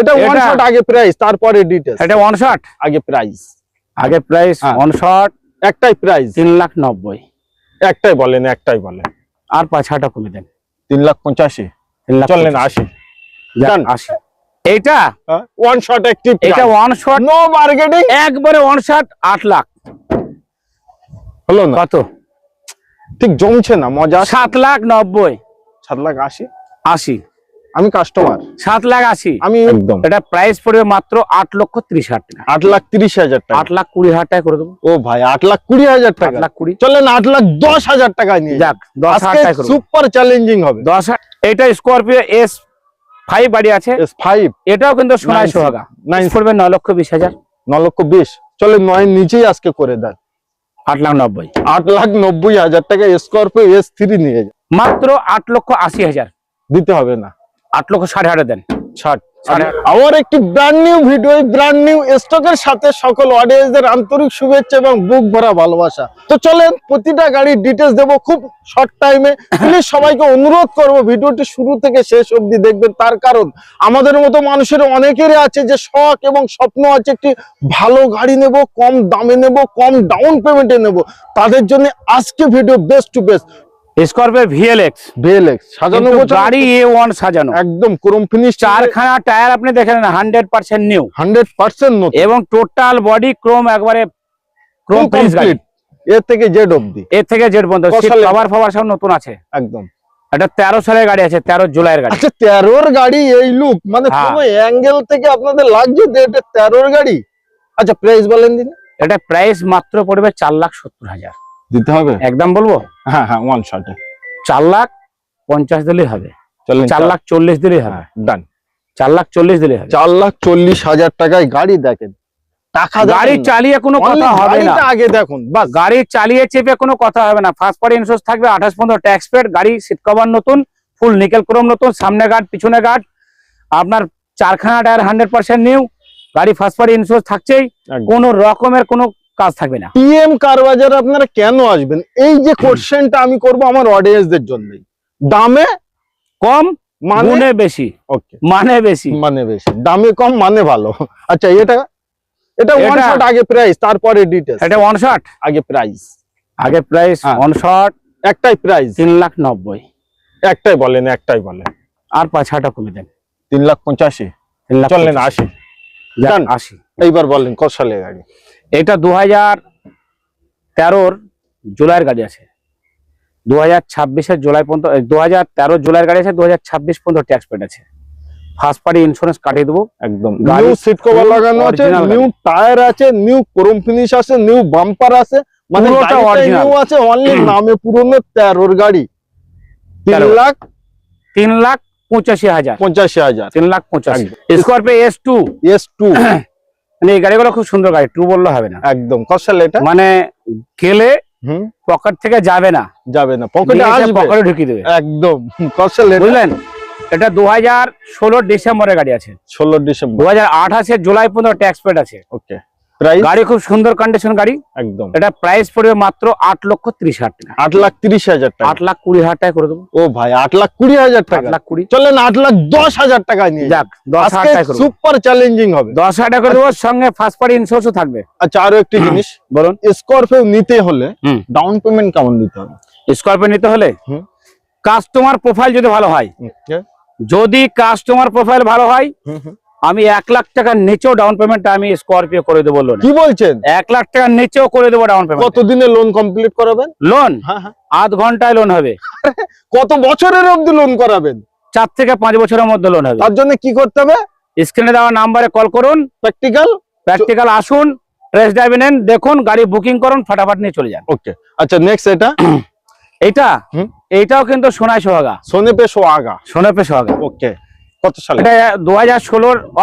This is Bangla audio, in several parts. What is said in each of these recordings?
এটা ওয়ান এটা- শট আগে প্রাইস তারপরে ডিটেলস এটা ওয়ান শট আগে প্রাইস আগে প্রাইস হ্যাঁ। ওয়ান শট একটাই প্রাইস তিন লাখ নব্বই। একটাই বলেন একটাই বলেন। আর পাঁচ হাজার কমে দেন। তিন লাখ পঁচাশি। তিন লাখ চলেন আশি আশি এইটা? ওয়ান শট একটি এটা ওয়ান শট নো মার্কেটিং একবারে ওয়ান শট আট লাখ। হলো না? কত? ঠিক জমছে না মজা। সাত লাখ নব্বই। সাত লাখ আশি। আশি। আমি কাস্টমার সাত লাখ আশি। আমি একদম। এটা প্রাইস পড়বে মাত্র আট লক্ষ ত্রিশ হাজার টাকা। আট লাখ তিরিশ হাজার টাকা। আট লাখ কুড়ি হাজার টাকা করে দেবো। ও ভাই আট লাখ কুড়ি হাজার টাকা। লাখ কুড়ি। চলেন আট লাখ দশ হাজার টাকায় নিয়ে যাক দশ হাজার টাকা সুপার চ্যালেঞ্জিং হবে। দশ হাজার এটা স্করপিও এস ফাইভ বাড়ি আছে। এস ফাইভ এটাও কিন্তু সোনায় সোহাগা। নাইন পড়বে ন লক্ষ বিশ হাজার। ন লক্ষ বিশ। চলে নয় নিচেই আজকে করে দেন। আট লাখ নব্বই। আট লাখ নব্বই হাজার টাকা স্করপিও এস থ্রি নিয়ে যান মাত্র আট লক্ষ আশি হাজার। দিতে হবে না। আট লক্ষ সাড়ে হাজার দেন। ষাট আমার একটি brand new video brand new স্টকের সাথে সকল অডিয়েন্সদের আন্তরিক শুভেচ্ছা এবং বুক ভরা ভালোবাসা। তো চলেন, প্রতিটা গাড়ির ডিটেলস দেবো খুব শর্ট টাইমে প্লিজ সবাইকে অনুরোধ করব, ভিডিওটি শুরু থেকে শেষ অবধি দেখবেন। তার কারণ, আমাদের মতো মানুষের অনেকেরই আছে যে শখ এবং স্বপ্ন আছে একটি ভালো গাড়ি নেব, কম দামে নেব, কম ডাউন পেমেন্টে নেব। তাদের জন্য আজকে video best to best Scorpio VLX VLX সাজানো গাড়ি এ ওয়ান সাজানো। একদম ক্রোম ফিনিশ চারখানা টায়ার আপনি দেখে নেন hundred percent new hundred percent নতুন। এবং টোটাল বডি ক্রোম একবারে ক্রোম ফিনিশ গাড়ি। এর থেকে জেড অবধি। এর থেকে জেড পর্যন্ত। কভার ফাভার সব নতুন আছে। একদম। এটা তেরো সালের গাড়ি আছে তেরো জুলাইয়ের গাড়ি। আচ্ছা তেরোর গাড়ি এই লুক মানে হ্যাঁ। কোনো অ্যাঙ্গেল থেকে আপনাদের লাগছে যে এটা তেরোর গাড়ি? আচ্ছা প্রাইস বলেন দিন। এটা প্রাইস মাত্র পড়বে চার লাখ সত্তর হাজার। দিতে হবে? একদম বলব? হ্যাঁ হ্যাঁ ওয়ান শটে চার লাখ পঞ্চাশ দিলেই হবে। চলেন চার লাখ চল্লিশ দিলেই হবে। হ্যাঁ ডান চার লাখ চল্লিশ দিলে চার লাখ চল্লিশ হাজার টাকায় গাড়ি দেখেন। টাকা গাড়ি চালিয়ে কোনো কথা হবে না। আগে দেখুন বাস। গাড়ি চালিয়ে চেপে কোনো কথা হবে না। ফার্স্ট পার্টি ইন্স্যুরেন্স থাকবে আঠাশ পনেরো ট্যাক্স পেড গাড়ি সিট কভার নতুন ফুল নিকেল ক্রোম নতুন সামনে গার্ড পিছনে গার্ড আপনার চারখানা টায়ার হান্ড্রেড পার্সেন্ট নিউ গাড়ি ফার্স্ট পার্টি ইন্স্যুরেন্স থাকছেই। কোনো রকমের কোনো কাজ থাকবে না। পিএম কার বাজারে আপনারা কেন আসবেন? এই যে কোশ্চেনটা আমি করব আমার অডিয়েন্সদের জন্যই। দামে কম মানে বেশি। ওকে মানে বেশি। মানে বেশি। দামে কম মানে ভালো। আচ্ছা এটা এটা ওয়ান শট আগে প্রাইস তারপরে ডিটেলস এটা ওয়ান শট আগে প্রাইস আগে প্রাইস। ওয়ান শট একটাই প্রাইস তিন লাখ নব্বই। একটাই বলেন একটাই বলেন। আর পাঁচ টাকা কমে দেন। তিন লাখ পঁচাশি। তিন লাখ চলেন পঁচিশ। আশি। যাক, Done. আশি। এইবার বলেন কত সালে গাড়ি? এটা দু হাজার তেরোর জুলাইয়ের গাড়ি আছে। দু হাজার ছাব্বিশের জুলাই পর্যন্ত দু হাজার তেরো জুলাইয়ের গাড়ি আছে দু হাজার ছাব্বিশ পর্যন্ত ট্যাক্স পেড আছে। ফার্স্ট পার্টি ইন্স্যুরেন্স কাটিয়ে দেবো একদম নিউ সিট কভার লাগানো আছে নিউ টায়ার আছে নিউ ক্রোম ফিনিশ আছে নিউ বাম্পার আছে মানে নিউ আছে অনলি নামে পুরনো তেরোর গাড়ি। তিন। লাখ তিন লাখ পঁচাশি হাজার। পঁচাশি হাজার। তিন লাখ পঁচাশি। এস টু এস টু মানে এই গাড়িগুলো খুব সুন্দর গাড়ি টু বললে হবে না। একদম। কত সালে এটা? মানে গেলে পকেট থেকে যাবে না। যাবে না। পকেটে আসবে। পকেটে ঢুকিয়ে দেবে। একদম। কত সালে বুঝলেন? এটা দু হাজার ষোলো ডিসেম্বরের গাড়ি আছে। ষোলো দু ডিসেম্বর। হাজার আঠাশে জুলাই পনেরো ট্যাক্স পেড আছে। ওকে গাড়ি খুব সুন্দর কন্ডিশন গাড়ি। একদম। এটা প্রাইস পড়বে মাত্র আট লক্ষ ত্রিশ হাজার টাকা। আট লাখ তিরিশ হাজার টাকা। আট লাখ কুড়ি হাজার টাকা করে দেবো। ও ভাই আট লাখ কুড়ি হাজার টাকা। লাখ কুড়ি। চলেন আট লাখ দশ হাজার টাকা নিয়ে যাক দশ হাজার টাকা সুপার চ্যালেঞ্জিং হবে। দশ হাজার টাকা করে দেবো সঙ্গে ফার্স্ট পার্টি ইন্স্যুরেন্সও থাকবে। আচ্ছা আরও একটি জিনিস। বলুন। স্করপিও নিতে হলে। ডাউন পেমেন্ট কেমন দিতে হবে? স্করপিও নিতে হলে হুম। কাস্টমার প্রোফাইল যদি ভালো হয় যদি কাস্টমার প্রোফাইল ভালো হয়। আমি এক লাখ টাকার নিচেও ডাউন পেমেন্ট আমি স্করপিও করে দেবো লোন কি বলছেন? এক লাখ টাকার নিচেও করে দেবো ডাউন পেমেন্ট কতদিনে লোন কমপ্লিট করাবেন? লোন হ্যাঁ হ্যাঁ। আধ ঘন্টায় লোন হবে। কত বছরের অবধি লোন করাবেন? চার থেকে পাঁচ বছরের মধ্যে লোন হবে। তার জন্য কি করতে হবে? স্ক্রিনে দেওয়া নাম্বারে কল করুন। প্র্যাকটিক্যাল প্র্যাকটিক্যাল আসুন টেস্ট ড্রাইভ নেন দেখুন গাড়ি বুকিং করুন ফাটাফাট নিয়ে চলে যান। ওকে আচ্ছা নেক্সট এটা? এইটা হুম। এইটাও কিন্তু সোনায় সোহাগা। সোনে পে সো আগা পে সোহাগা। ওকে কত সালে? এটা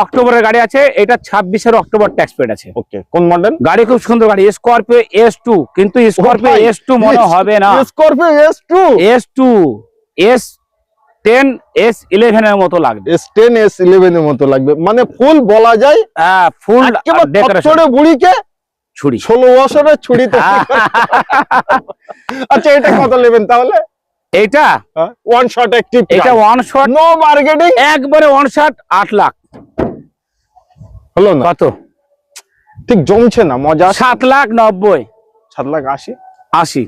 অক্টোবরের গাড়ি আছে এটা ছাব্বিশের অক্টোবর ট্যাক্স পেড আছে। ওকে কোন মডেল গাড়ি খুব সুন্দর গাড়ি স্করপিও এস টু কিন্তু স্করপিও ভাই, এস টু মনে হবে না। Scorpio S two S two S ten S ইলেভেনের মতো লাগবে। এর মতো লাগবে। মানে ফুল বলা যায় হ্যাঁ ফুল একেবারে ডেকোরেশন বুড়িকে ছুরি। ষোলো বছরের ছুরিতে। আচ্ছা এটা কত নেবেন তাহলে? এইটা ওয়ান শট একটি এটা ওয়ান শট নো মার্কেটিং একবারে ওয়ান শট আট লাখ। হলো না? কত? ঠিক জমছে না মজা সাত লাখ নব্বই। সাত লাখ আশি? আশি।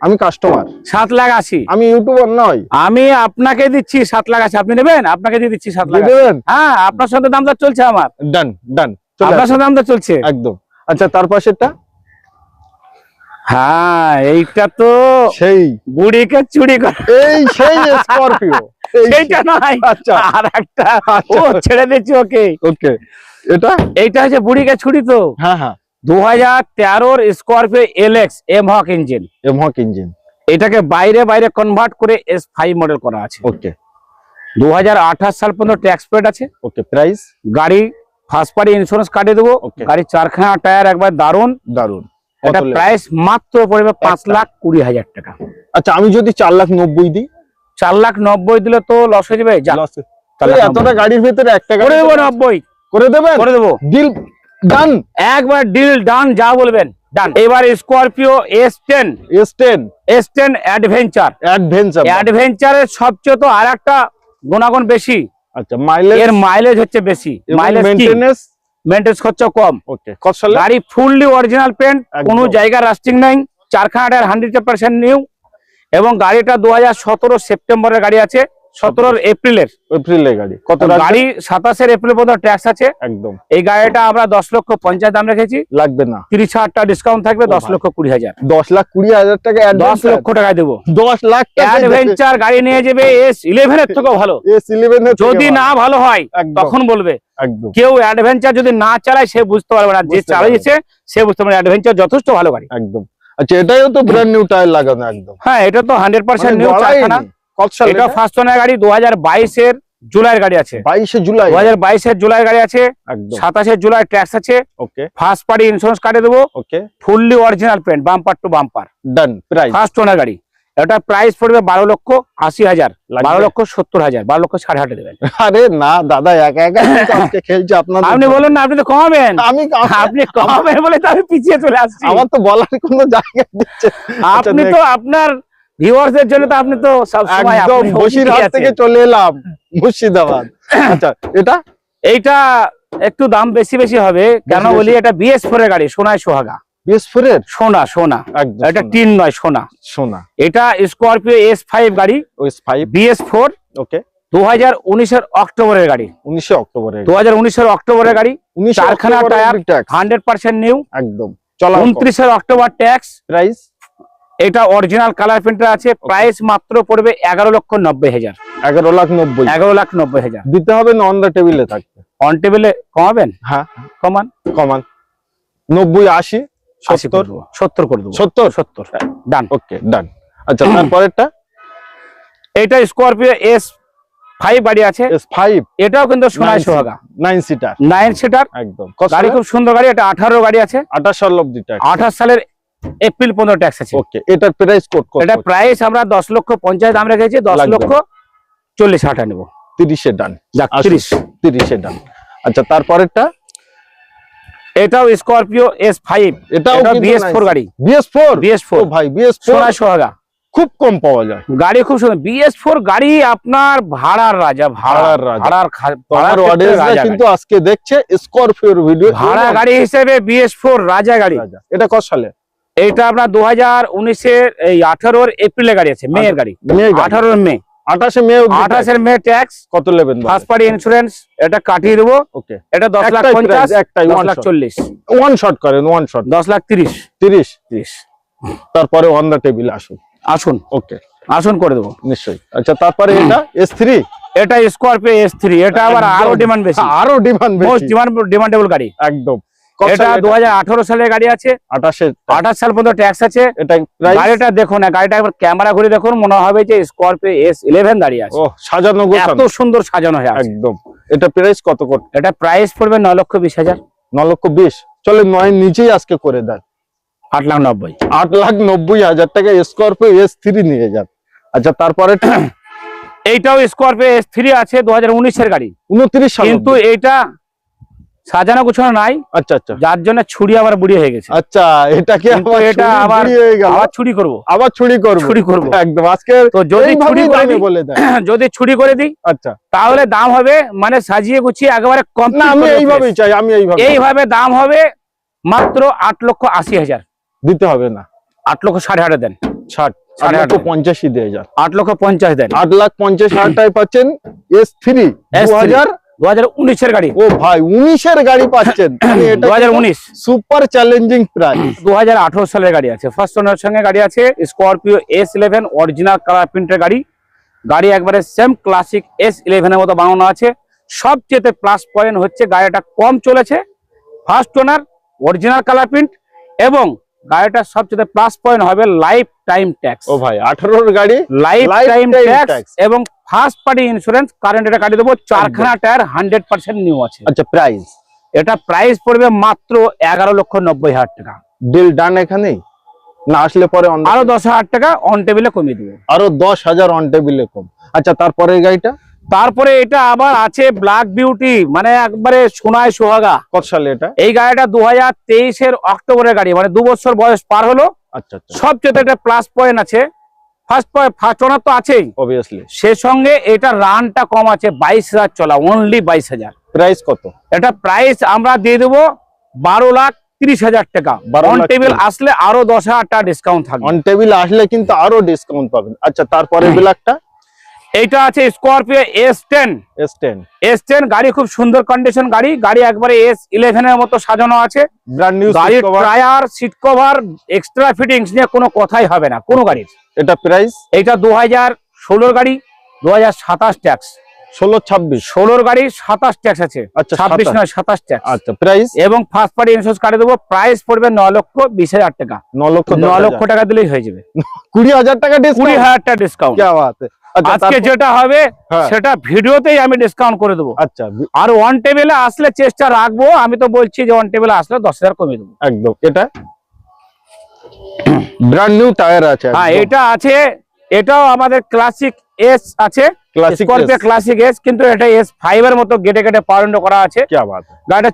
আমি কাস্টমার সাত লাখ আশি। আমি ইউটিউবার নয় আমি আপনাকে দিচ্ছি সাত লাখ আশি। আপনি নেবেন? আপনাকে দিয়ে দিচ্ছি সাত লাখ দিয়ে দেবেন? হ্যাঁ আপনার সাথে দাম দর চলছে আমার। ডান ডান আপনার। সাথে দাম দর চলছে। একদম। আচ্ছা তার পাশেরটা? হ্যাঁ এইটা তো সেই। বুড়িকে চুরি করে। এই সেই স্করপিও সেইটা নয় আচ্ছা। আর একটা ও আচ্ছা। ছেড়ে দিচ্ছি ওকে। ওকে। এটা? এইটা হচ্ছে বুড়িকে ছুরি তো। হ্যাঁ হ্যাঁ। দু হাজার তেরোর Scorpio LX M hawk engine. MHawk engine. এটাকে বাইরে বাইরে কনভার্ট করে এস ফাইভ মডেল করা আছে। ওকে। দু হাজার আঠাশ সাল পর্যন্ত ট্যাক্স পেড আছে। ওকে প্রাইস গাড়ি ফার্স্ট পার্টি ইন্স্যুরেন্স কাটিয়ে দেবো. গাড়ির চারখানা টায়ার একবার দারুণ দারুণ এটা প্রাইস মাত্র পড়বে পাঁচ লাখ কুড়ি হাজার টাকা। আচ্ছা আমি যদি চার লাখ নব্বই দিই? চার লাখ নব্বই দিলে তো লস হয়ে যাবে এতটা গাড়ির ভেতরে একটা করে দেবো নব্বই। করে দেবেন? করে দেবো। ডিল ডান একবার ডিল ডান যা বলবেন ডান এবার Scorpio S ten S ten S ten adventure adventure অ্যাডভেঞ্চারের সবচেয়ে তো আর একটা গুণাগুণ বেশি। আচ্ছা মাইলেজ এর মাইলেজ হচ্ছে বেশি। মাইলেজ মেইনটেনেন্স মেনটেন্স খরচা কম। গাড়ি ফুললি অরিজিনাল পেন্ট। কোনো জায়গা রাস্টিং নাই চারখানা হান্ড্রেড পার্সেন্ট নিউ এবং গাড়িটা দু হাজার সতেরো সেপ্টেম্বরের গাড়ি আছে। সতেরোর এপ্রিলের। এপ্রিলে গাড়ি। কত রাখবেন? গাড়ি সাতাশের এপ্রিল পর্যন্ত ট্যাক্স আছে। একদম। এই গাড়িটা আমরা দশ লক্ষ পঞ্চাশ দাম রেখেছি। লাগবে না। তিরিশ হাজার টাকা ডিসকাউন্ট থাকবে দশ লক্ষ কুড়ি হাজার। দশ লাখ কুড়ি হাজার টাকা দশ লক্ষ টাকায় দেবো। দশ লাখ অ্যাডভেঞ্চার গাড়ি নিয়ে যাবে এস ইলেভেন এর থেকেও ভালো। এস ইলেভেন যদি না ভালো। হয় তখন বলবে। কেউ অ্যাডভেঞ্চার যদি না চালায় সে বুঝতে পারবে না। যে চালিয়েছে সে বুঝতে পারবে অ্যাডভেঞ্চার যথেষ্ট ভালো গাড়ি। একদম। আচ্ছা এটাও তো ব্র্যান্ড নিউ টায়ার লাগানো একদম। হ্যাঁ এটা তো হান্ড্রেড পার্সেন্ট নিউ গড়াই এটা ফার্স্ট ওনার গাড়ি দু হাজার বাইশের জুলাইয়ের গাড়ি আছে। বাইশে জুলাই। দু হাজার বাইশের গাড়ি আছে সাতাশে জুলাই ট্যাক্স আছে। ওকে। ফার্স্ট পার্টি ইন্স্যুরেন্স কাটে দেবো। Okay. Fully original paint bumper to bumper done price first owner গাড়ি। এটা প্রাইস পড়বে বারো লক্ষ আশি হাজার বারো লক্ষ সত্তর হাজার বারো লক্ষ ষাট হাটে দেবেন। আরে না দাদা একা একা খেলছে আপনাদের আপনি বলুন না আপনি তো কমাবেন। আমি আপনি কমাবেন বলে তো আমি পিছিয়ে চলে আসছি। আমার তো বলার কোনো জায়গা দিচ্ছে আপনি তো আপনার ভিউয়ার্সদের জন্য তো আপনি তো সব সময় একদম বসিরহাট থেকে চলে এলাম মুর্শিদাবাদ। আচ্ছা এটা? এইটা একটু দাম বেশি বেশি হবে কেন বলি এটা বিএস ফোর এর গাড়ি সোনায় সোহাগা। বিএস ফোরের সোনা। সোনা এটা। টিন নয় সোনা। সোনা। এটা স্করপিও এস ফাইভ গাড়ি ওই ফাইভ বিএস ফোর ওকে। দু হাজার উনিশের অক্টোবরের গাড়ি। উনিশে অক্টোবরে দু হাজার উনিশের অক্টোবরের গাড়ি। চারখানা tyre, tax hundred percent new একদম। চলা উনত্রিশের অক্টোবর ট্যাক্স প্রাইস এটা অরিজিনাল কালার প্রিন্টার আছে প্রাইস মাত্র পড়বে এগারো লক্ষ নব্বই হাজার। এগারো লাখ নব্বই। এগারো লাখ নব্বই হাজার। দিতে হবে না অন দ্য টেবিলে থাকবে। অন টেবিলে কমাবেন? হ্যাঁ। কমান। কমান। নব্বই আশি সত্তর করে দেবো। সত্তর করে দেবো। সত্তর? সত্তর। ডান ওকে ডান আচ্ছা তারপরেরটা? এটা স্করপিও এস ফাইভ গাড়ি আছে। এস ফাইভ এটাও কিন্তু সোনায় সোহাগা। নাইন সিটার নাইন সিটার একদম। গাড়ি খুব সুন্দর গাড়ি এটা আঠারো গাড়ি আছে। আঠাশ সাল অব্দি আঠাশ সালের এপ্রিল পনেরো ট্যাক্স আছে। ওকে এটার প্রাইস এটা প্রাইস আমরা দশ লক্ষ পঞ্চাশ দাম রেখেছি দশ। লক্ষ চল্লিশ হাটা নেব। তিরিশে ডান। তিরিশ। তিরিশে ডান আচ্ছা তারপরেরটা? এটাও স্করপিও এস ফাইভ এটাও এটা বিএস ফোর গাড়ি। বিএস ফোর বিএস ও ফোর ভাই বিএস সোনায় সোহাগা খুব কম পাওয়া যায়। গাড়ি খুব সুন্দর। বিএস ফোর গাড়ি আপনার ভাড়ার রাজা ভাড়ার ভাড়ার রাজা। ভাড়ার অডিয়েন্সরা কিন্তু আজকে দেখছে স্করপিওর ভিডিও ভাড়া গাড়ি হিসেবে বিএস ফোর রাজা গাড়ি। এটা কত সালে? এইটা আপনার দু হাজার উনিশের এই আঠারোর এপ্রিলে গাড়ি আছে মেয়ের গাড়ি। আঠারোর মে। আঠাশে মে আঠাশের মে ট্যাক্স কত নেবেন ফার্স্ট পার্টি ইন্স্যুরেন্স এটা কাটিয়ে দেবো। ওকে। এটা দশ লাখ একটাই পঞ্চাশ একটাই দশ লাখ চল্লিশ। ওয়ান শট করেন ওয়ান শট দশ লাখ তিরিশ। তিরিশ? তিরিশ। তারপরে অন টেবিল আসুন। আসুন। ওকে। আসুন করে দেবো। নিশ্চয়ই। আচ্ছা তারপরে এটা এস থ্রি এটা স্করপিও এস থ্রি এটা আবার আরও ডিমান্ড বেশি। আরও ডিমান্ড মোস্ট ডিমান্ড ডিমান্ডেবল গাড়ি। একদম। এটা দু সালের গাড়ি আছে। আঠাশে আঠাশ সাল পর্যন্ত ট্যাক্স আছে। এটা গাড়িটা দেখুন না গাড়িটা একবার ক্যামেরা ঘুরে দেখুন মনে হবে যে স্করপিও এস ইলেভেন দাঁড়িয়ে আছে। ও সাজানো এত সুন্দর সাজানো হয়ে একদম। এটা প্রাইস কত কত এটা প্রাইস পড়বে ন লক্ষ বিশ হাজার। ন লক্ষ বিশ। চলে নয় নিচেই আজকে করে দেন। আট লাখ নব্বই। আট লাখ নব্বই হাজার টাকা স্করপিও এস থ্রি নিয়ে যান। আচ্ছা তারপরে এইটাও স্করপিও এস থ্রি আছে দু হাজার উনিশের গাড়ি। উনত্রিশ কিন্তু এইটা সাজানো গুছানো নাই। আচ্ছা আচ্ছা। যার জন্য ছুরি আবার বুড়ি হয়ে গেছে। আচ্ছা কিন্তু আবার এটা আবার আবার ছুরি করব। আবার ছুরি করব? ছুরি করব। একদম আজকে তো যদি ছুরি করে দিই বলে দেন যদি ছুরি করে দিই আচ্ছা। তাহলে দাম হবে মানে সাজিয়ে গুছিয়ে একেবারে কম না আমি এইভাবেই চাই আমি এইভাবে এইভাবে দাম হবে মাত্র আট লক্ষ আশি হাজার। দিতে হবে না। আট লক্ষ সাড়ে আটে দেন। ষাট আট সাড়ে লক্ষ আট। পঞ্চাশই দিয়ে যান। আট লক্ষ পঞ্চাশ দেন। আট লাখ পঞ্চাশ হাজার টাকায় পাচ্ছেন এস থ্রি S3 দু হাজার দু হাজার উনিশের গাড়ি। ও ভাই উনিশের গাড়ি পাচ্ছেন। দু হাজার উনিশ। Super challenging price. দু হাজার আঠারো সালের গাড়ি আছে। ফার্স্ট ওনার সঙ্গে গাড়ি আছে Scorpio S eleven original colour প্রিন্টের গাড়ি। গাড়ি একবারে সেম ক্লাসিক এস ইলেভেনের মতো বানানো আছে। সবচেয়ে প্লাস পয়েন্ট হচ্ছে গাড়িটা কম চলেছে। First owner original colour print এবং গাড়িটার সবচেয়ে প্লাস পয়েন্ট হবে লাইফ টাইম ট্যাক্স ও ভাই আঠারোর গাড়ি লাইফ টাইম ট্যাক্স এবং ফার্স্ট পার্টি ইন্স্যুরেন্স কারেন্ট এটা গাড়ি দেবো চারখানা টায়ার হান্ড্রেড পার্সেন্ট নিউ আছে। আচ্ছা প্রাইস এটা প্রাইস পড়বে মাত্র এগারো লক্ষ নব্বই হাজার টাকা। ডিল ডান এখানেই? না আসলে পরে আরও দশ হাজার টাকা অন টেবিলে কমিয়ে দেবো। আরও দশ হাজার অন টেবিলে কম। আচ্ছা তারপরে গাড়িটা? তারপরে এটা আবার আছে ব্ল্যাক বিউটি মানে একবারে সোনায় সোহাগা। কত সালে এটা? এই গাড়িটা দু হাজার তেইশের অক্টোবরের গাড়ি মানে দু বছর বয়স পার হলো। আচ্ছা আচ্ছা। সবচেয়ে একটা প্লাস পয়েন্ট আছে। ফার্স্ট পয়েন্ট ফার্স্ট ওনার তো আছেই। অবভিয়াসলি সে সঙ্গে এটা রানটা কম আছে বাইশ হাজার চলা অনলি বাইশ হাজার। প্রাইস কত? এটা প্রাইস আমরা দিয়ে দেবো বারো লাখ তিরিশ হাজার টাকা। 12 অন টেবিল আসলে আরও দশ হাজার টাকা ডিসকাউন্ট থাকবে। অন টেবিল আসলে কিন্তু আরও ডিসকাউন্ট পাবেন। আচ্ছা তারপরে ব্ল্যাকটা এটা আছে Scorpio S ten S ten S ten গাড়ি খুব সুন্দর কন্ডিশন গাড়ি। গাড়ি একবারে এস ইলেভেন এর মতো সাজানো আছে। Tyre seat cover extra fittings নিয়ে কোনো কথাই হবে না কোনো গাড়ির। এটা প্রাইস এটা দু হাজার ষোলোর গাড়ি দু হাজার সাতাশ ট্যাক্স ষোলো ছাব্বিশ। ষোলোর গাড়ি সাতাশ ট্যাক্স আছে। আচ্ছা, ছাব্বিশ নয় সাতাশ ট্যাক্স আচ্ছা প্রাইস এবং ফার্স্ট পার্টি ইন্স্যুরেন্স কাটে দেবো প্রাইস পড়বে ন লক্ষ বিশ হাজার টাকা। ন লক্ষ ন লক্ষ টাকা দিলেই হয়ে যাবে। কুড়ি হাজার টাকা কুড়ি হাজার টাকা ডিসকাউন্ট আজকে যেটা হবে সেটা ভিডিওতেই আমি ডিসকাউন্ট করে দেবো। আচ্ছা আর ওয়ান টেবিলে আসলে চেষ্টা রাখব আমি তো বলছি যে ওয়ান টেবিলে আসলে দশ হাজার কমিয়ে দেবো। একদম এটা? ব্র্যান্ড নিউ টায়ার আছে হ্যাঁ এটা আছে এটাও আমাদের ক্লাসিক এস আছে ক্লাসিক এস কিন্তু এটা এস ফাইভ এর মতো করা আছে। গাড়িটা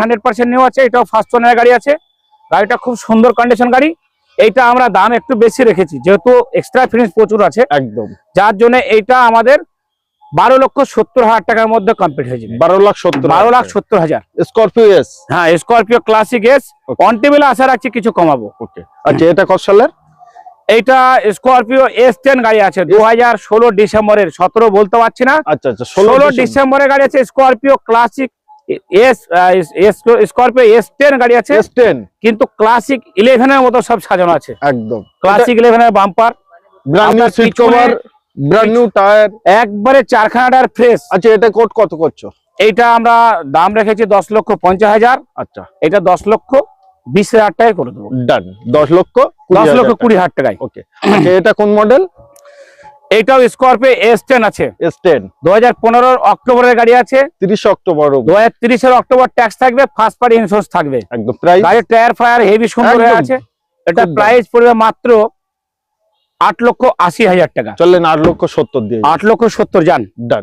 হান্ড্রেড আছে এটাও ফার্স্ট গাড়ি আছে। গাড়িটা খুব সুন্দর কন্ডিশন গাড়ি। এইটা আমরা দাম একটু বেশি রেখেছি যেহেতু এক্সট্রা ফিনিশ প্রচুর আছে। একদম। যার জন্য এইটা আমাদের বারো লক্ষ সত্তর হাজার টাকার মধ্যে কমপ্লিট হয়ে যাবে। বারো লাখ সত্তর বারো লাখ সত্তর হাজার। স্করপিও এস হ্যাঁ স্করপিও ক্লাসিক এস. অন টেবিলে আশা রাখছি কিছু কমাবো। ওকে আচ্ছা এটা কত সালের? এইটা স্করপিও এস টেন গাড়ি আছে দু হাজার ষোলো ডিসেম্বরের সতেরো বলতে পারছি না। আচ্ছা আচ্ছা ষোলো ডিসেম্বরের গাড়ি আছে Scorpio classic Scorpio S ten গাড়ি আছে। S ten. কিন্তু ক্লাসিক মতো সব সাজানো আছে। একদম। Classic bumper. Brand new seat cover brand new tyre. একবারে ফ্রেশ। আচ্ছা এটা কোট কত করছ? এইটা আমরা দাম রেখেছি দশ লক্ষ পঞ্চাশ হাজার। আচ্ছা। এটা দশ লক্ষ বিশ হাজার টাকায় করে দেবো। ডান দশ লক্ষ দশ লক্ষ কুড়ি হাজার টাকায়। ওকে আচ্ছা এটা কোন মডেল এইটাও স্কর্পিও এস টেন আছে। এস টেন দু হাজার অক্টোবরের গাড়ি আছে। তিরিশ অক্টোবর দু হাজার তিরিশের অক্টোবর ট্যাক্স থাকবে ফার্স্ট পার্টি ইন্স্যুরেন্স থাকবে। একদম প্রাইস গাড়ির টায়ার ফায়ার হেভি সুন্দর হয়ে আছে। এটা প্রাইস পড়বে মাত্র আট লক্ষ আশি হাজার টাকা। চললেন আট লক্ষ সত্তর দিয়ে। আট লক্ষ সত্তর যান। ডান